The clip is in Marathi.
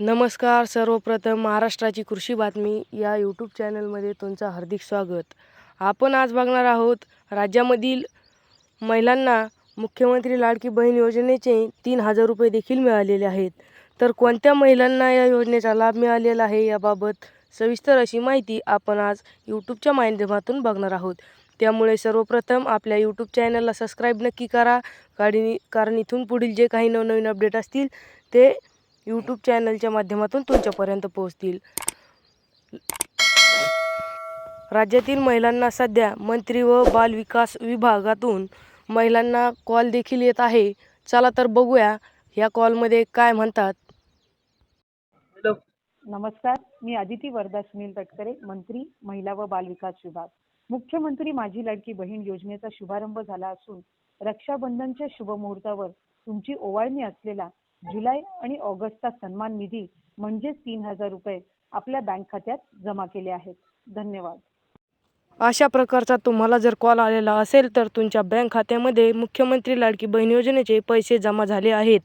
नमस्कार सर्वप्रथम महाराष्ट्राची कृषी बातमी या यूट्यूब चॅनलमध्ये तुमचं हार्दिक स्वागत. आपण आज बघणार आहोत राज्यामधील महिलांना मुख्यमंत्री लाडकी बहीण योजनेचे तीन हजार रुपये देखील मिळालेले आहेत. तर कोणत्या महिलांना या योजनेचा लाभ मिळालेला आहे याबाबत सविस्तर अशी माहिती आपण आज यूट्यूबच्या माध्यमातून बघणार आहोत. त्यामुळे सर्वप्रथम आपल्या यूट्यूब चॅनलला सबस्क्राईब नक्की करा. कारण कारण इथून पुढील जे काही नवनवीन अपडेट असतील ते यूट्यूब चॅनलच्या माध्यमातून तुमच्यापर्यंत पोहोचतील. राज्यातील महिलांना सध्या मंत्री व बाल विकास विभागातून महिलांना कॉल देखील येत आहे. चला तर बघूया या कॉलमध्ये काय म्हणतात. नमस्कार. मी अदिती वरदा सुनील तटकरे मंत्री महिला व बालविकास विभाग. मुख्यमंत्री माझी लाडकी बहीण योजनेचा शुभारंभ झाला असून रक्षाबंधनच्या शुभमुहूर्तावर तुमची ओवाळणी असलेला जुलै आणि ऑगस्टचा सन्मान निधी म्हणजेच तीन हजार रुपये आपल्या बँक खात्यात जमा केले आहेत. धन्यवाद. अशा प्रकारचा तुम्हाला जर कॉल आलेला असेल तर तुमच्या बँक खात्यामध्ये मुख्यमंत्री लाडकी बहीण योजनेचे पैसे जमा झाले आहेत.